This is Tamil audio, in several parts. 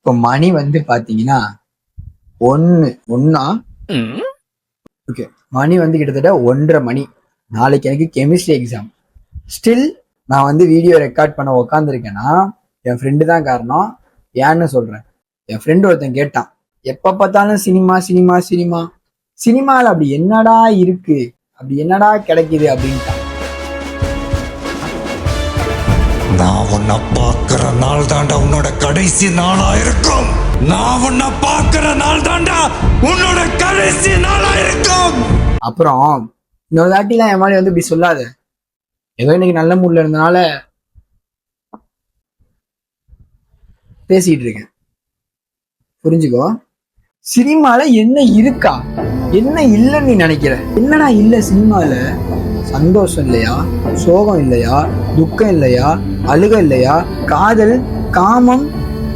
இப்போ மணி வந்து பாத்தீங்கன்னா ஒன்னு ஒன்னா? ஓகே மணி வந்து கிட்டத்தட்ட ஒன்றரை மணி. நாளைக்கு எனக்கு கெமிஸ்ட்ரி எக்ஸாம் ஸ்டில் நான் வந்து வீடியோ ரெக்கார்ட் பண்ண உக்காந்துருக்கேன்னா என் ஃப்ரெண்டு தான் காரணம். ஏன்னு சொல்றேன். என் ஃப்ரெண்டு ஒருத்தன் கேட்டான். எப்ப பார்த்தாலும் சினிமா சினிமா சினிமா. சினிமாவில் அப்படி என்னடா இருக்கு? அப்படி என்னடா கிடைக்குது அப்படின்ட்டான். நான் உன்னை பார்க்கிற நாள் தாண்டா உன்னோட கடைசி நாளா இருக்கும். நான் உன்னை பார்க்கிற நாள் தாண்டா உன்னோட கடைசி நாளா இருக்கும். அப்புறம் இன்னொரு தாட்டிலாம் என் மாதிரி வந்து இப்படி சொல்லாத. ஏதோ இன்னைக்கு நல்ல மூட்ல இருந்தனால பேசிட்டு இருக்கேன். புரிஞ்சுக்கோ. சினிமால என்ன இருக்கா? என்ன இல்லைன்னு நீ நினைக்கிற? என்னடா இல்ல சினிமால? சந்தோஷம் இல்லையா? சோகம் இல்லையா? துக்கம் இல்லையா? அழுக இல்லையா? காதல் காமம்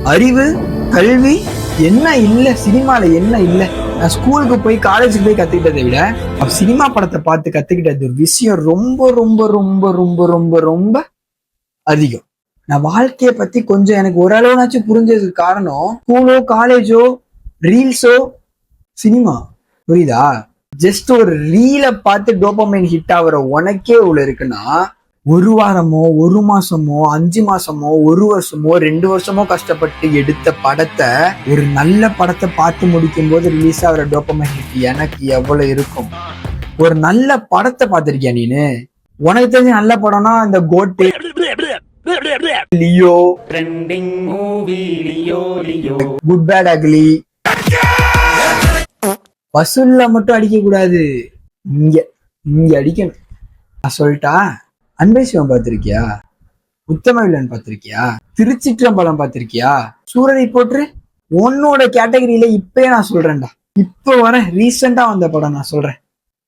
அறிவு கல்வி என்ன இல்ல? சினிமால என்ன இல்ல? நான் ஸ்கூலுக்கு போய் காலேஜுக்கு போய் கத்துக்கிட்டதை விட அப்ப சினிமா படத்தை பார்த்து கத்துக்கிட்டது ஒரு விஷயம் ரொம்ப ரொம்ப ரொம்ப ரொம்ப ரொம்ப ரொம்ப அதிகம். நான் வாழ்க்கையை பத்தி கொஞ்சம் எனக்கு ஓரளவுனாச்சும் புரிஞ்சதுக்கு காரணம் ஸ்கூலோ காலேஜோ ரீல்ஸோ சினிமா புரியுதா? ஜஸ்ட் ஒரு ரீலை பார்த்து டோபமைன் ஹிட் ஆகுற உனக்கே உள்ள இருக்குன்னா ஒரு வாரமோ ஒரு மாசமோ அஞ்சு மாசமோ ஒரு வருஷமோ ரெண்டு வருஷமோ கஷ்டப்பட்டு எடுத்த படத்தை ஒரு நல்ல படத்தை பார்த்து முடிக்கும் போது ரிலீஸ் ஆகிற டோபமைன் ஹிட் எனக்கு எவ்வளவு இருக்கும்? ஒரு நல்ல படத்தை பார்த்திருக்கியா நீனு? உனக்கு தெரிஞ்ச நல்ல படம்னா இந்த GOAT. Leo. Good bad ugly வசூல்ல மட்டும் அடிக்க கூடாது. இங்க இங்க அடிக்கணும். நான் சொல்லிட்டா அன்பை சிவம் பார்த்திருக்கியா? உத்தம வில்லன் பார்த்திருக்கியா? திருச்சிற்றம்பலம் பார்த்திருக்கியா? சூரரை போட்டு உன்னோட கேட்டகரியில இப்பயே நான் சொல்றேன்டா. இப்ப வர ரீசெண்டா வந்த படம் நான் சொல்றேன்.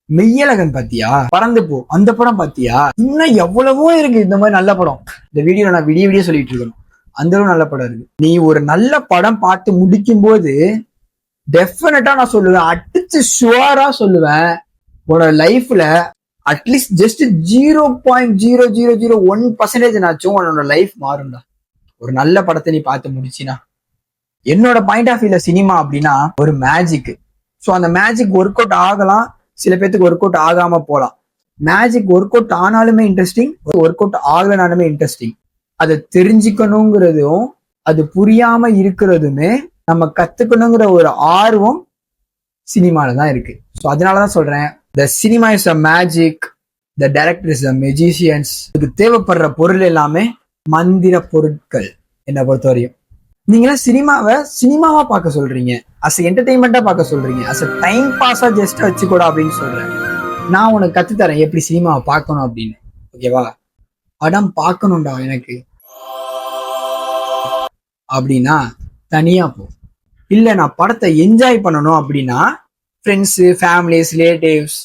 மெய்யழகன் பாத்தியா பறந்து போ. அந்த படம் பாத்தியா இன்னும் எவ்வளவோ இருக்கு. இந்த மாதிரி நல்ல படம். இந்த வீடியோ நான் விடிய விடிய சொல்லிட்டு இருக்கணும். அந்த அளவு நல்ல படம் இருக்கு. நீ ஒரு நல்ல படம் பார்த்து முடிக்கும் போது டெஃபினட்டா நான் சொல்லுவேன். அடிச்சு ஷுவரா சொல்லுவேன். உன்னோட லைஃப்ல at least just zero point zero zero zero one percentage நாச்சும் உன்னோட லைஃப் மாறும்டா. ஒரு நல்ல படத்தை நீ பார்த்து முடிச்சினா. என்னோட பாயிண்ட் ஆஃப் வியூல சினிமா அப்படின்னா ஒரு மேஜிக் ஸோ அந்த மேஜிக் ஒர்க் அவுட் ஆகலாம். சில பேர்த்துக்கு ஒர்க் அவுட் ஆகாம போகலாம் மேஜிக் ஒர்க் அவுட் ஆனாலுமே இன்ட்ரெஸ்டிங் ஒர்க் அவுட் ஆகலனாலுமே இன்ட்ரெஸ்டிங் அதை தெரிஞ்சுக்கணுங்கிறதும் அது புரியாம இருக்கிறதுமே நம்ம கத்துக்கணுங்கிற ஒரு ஆர்வம் சினிமால தான் இருக்கு. ஸோ அதனால தான் சொல்றேன். The cinema is a magic the director is a magicians இதுக்கு தேவைப்படுற பொருள் எல்லாமே மந்திர பொருட்கள் என்னை பொறுத்தவரையும். நீங்களாம் சினிமாவை சினிமாவா பார்க்க சொல்றீங்க. அஸ் என்டர்டைன்மெண்டா பார்க்க சொல்றீங்க. அஸ் அ டைம் பாஸா ஜஸ்ட் வச்சுக்கூட அப்படின்னு சொல்றேன். நான் உனக்கு கத்து தரேன் எப்படி சினிமாவை பார்க்கணும் அப்படின்னு. ஓகேவா? படம் பார்க்கணும்டா எனக்கு. அப்படின்னா தனியா போ. இல்லை நான் படத்தை என்ஜாய் பண்ணணும் அப்படின்னா ஃப்ரெண்ட்ஸு ஃபேமிலிஸ் ரிலேட்டிவ்ஸ்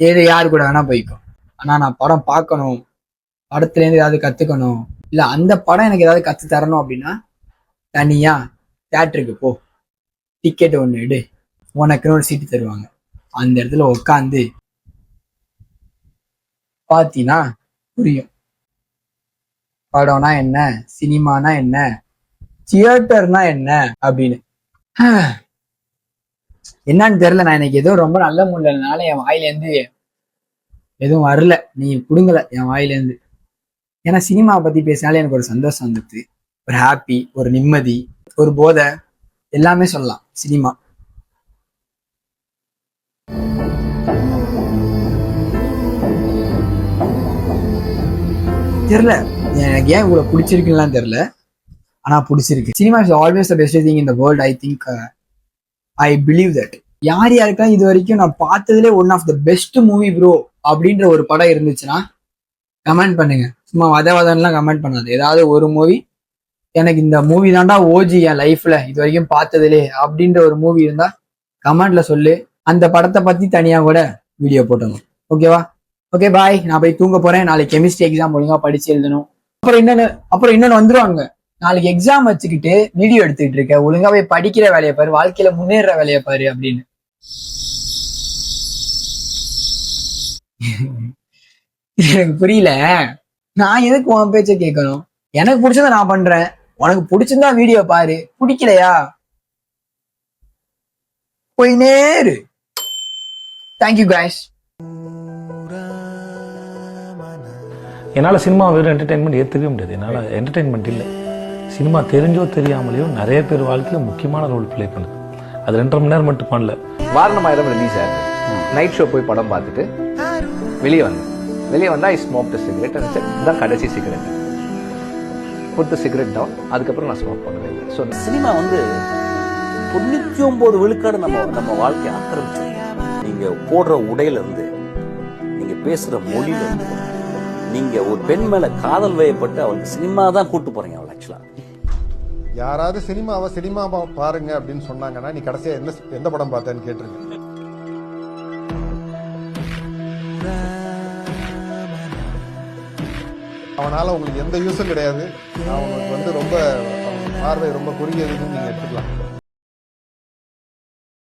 ஏதோ யார் கூட வேணா போய்க்கும் ஆனால் நான் படம் பார்க்கணும் படத்துலேருந்து ஏதாவது கற்றுக்கணும் இல்லை அந்த படம் எனக்கு ஏதாவது கற்று தரணும் அப்படின்னா தனியாக தேட்டருக்கு போ. டிக்கெட் ஒன்று எடு. உனக்குன்னு ஒரு சீட்டு தருவாங்க. அந்த இடத்துல உட்காந்து பார்த்தீங்கன்னா புரியும். படம்னா என்ன? சினிமானா என்ன? தியேட்டர்னா என்ன அப்படின்னு? என்னன்னு தெரியல நான் இன்னைக்கு எதுவும் ரொம்ப நல்ல முடியலனால என் வாயிலேருந்து எதுவும் வரல. நீ கொடுங்கல என் வாயிலேருந்து ஏன்னா சினிமாவை பத்தி பேசினாலே எனக்கு ஒரு சந்தோஷம் வந்துச்சு ஒரு ஹாப்பி ஒரு நிம்மதி ஒரு போதை. எல்லாமே சொல்லலாம் சினிமா. தெரியல எனக்கு ஏன் இவ்வளவு பிடிச்சிருக்குன்னுலாம் தெரியல. ஆனால் பிடிச்சிருக்கு. Cinema is always the best thing in the world I think I believe that யார் யாருக்கெல்லாம் இது வரைக்கும் நான் பார்த்ததுலே one of the best movie bro அப்படின்ற ஒரு படம் இருந்துச்சுன்னா கமெண்ட் பண்ணுங்க. சும்மா வத வதன்லாம் கமெண்ட் பண்ணாது. ஏதாவது ஒரு மூவி எனக்கு இந்த மூவி தாண்டா ஓஜி என் லைஃப்ல இது வரைக்கும் பார்த்ததுலே அப்படின்ற ஒரு மூவி இருந்தா கமெண்ட்ல சொல்லு. அந்த படத்தை பத்தி தனியா கூட வீடியோ போட்டணும் ஓகேவா ஓகே பாய் நான் போய் தூங்க போறேன். நாளைக்கு கெமிஸ்ட்ரி எக்ஸாம் ஒழுங்கா படிச்சு எழுதணும். அப்புறம் இன்னொன்னு அப்புறம் இன்னொன்னு வந்துருவாங்க நாளைக்கு எக்ஸாம் வச்சுக்கிட்டு வீடியோ எடுத்துக்கிட்டு இருக்க ஒழுங்கா போய் படிக்கிற வேலையை பாரு வாழ்க்கையில முன்னேற வேலையை பாரு அப்படின்னு. எனக்கு புரியல. நான் எதுக்கு உன் பேச்ச கேட்கணும்? எனக்கு பிடிச்சத நான் பண்றேன். உனக்கு பிடிச்சிருந்தா வீடியோ பாரு. பிடிக்கலையா? போய் நேரு. Thank you guys. என்னால் சினிமா வெறும் என்டர்டெயின்மெண்ட் ஏற்றுக்கவே முடியாது. என்னால் என்டர்டெயின்மெண்ட் இல்லை. சினிமா தெரிஞ்சோ தெரியாமலையோ நிறைய பேர் வாழ்க்கையில் முக்கியமான ரோல் ப்ளே பண்ணுது. அது ரெண்டரை மணி நேரம் மட்டும் பண்ணல. வாரணமாயிரம் ரிலீஸ் ஆயிருக்கு. நைட் ஷோ போய் படம் பார்த்துட்டு வெளியே வந்தேன். வெளியே வந்தா ஐ ஸ்மோக் த சிகரெட் இதுதான் கடைசி சிகரெட் புட் சிகரெட் டவுன் அதுக்கப்புறம் நான் ஸ்மோக் பண்ணவே இல்லை. ஸோ சினிமா வந்து தொண்ணூத்தி ஒன்பது விழுக்காடு நம்ம நம்ம வாழ்க்கையை ஆக்கிரமிச்சு நீங்க போடுற உடையில இருந்து நீங்க பேசுற மொழியில இருந்து நீங்க ஒரு பெண் மேல காதல் வயப்பட்டு அவளுக்கு சினிமா தான் கூட்டு போறீங்க அவள் ஆக்சுவலா யாராவது சினிமாவை சினிமா பாருங்க அப்படின்னு சொன்னாங்கன்னா நீ கடைசியா என்ன எந்த படம் பார்த்தேன்னு கேட்டிருக்க அவனால உங்களுக்கு எந்த யூஸும் கிடையாது. அவனுக்கு வந்து ரொம்ப பார்வை ரொம்ப குறுகியதுன்னு நீங்க எடுத்துக்கலாம்.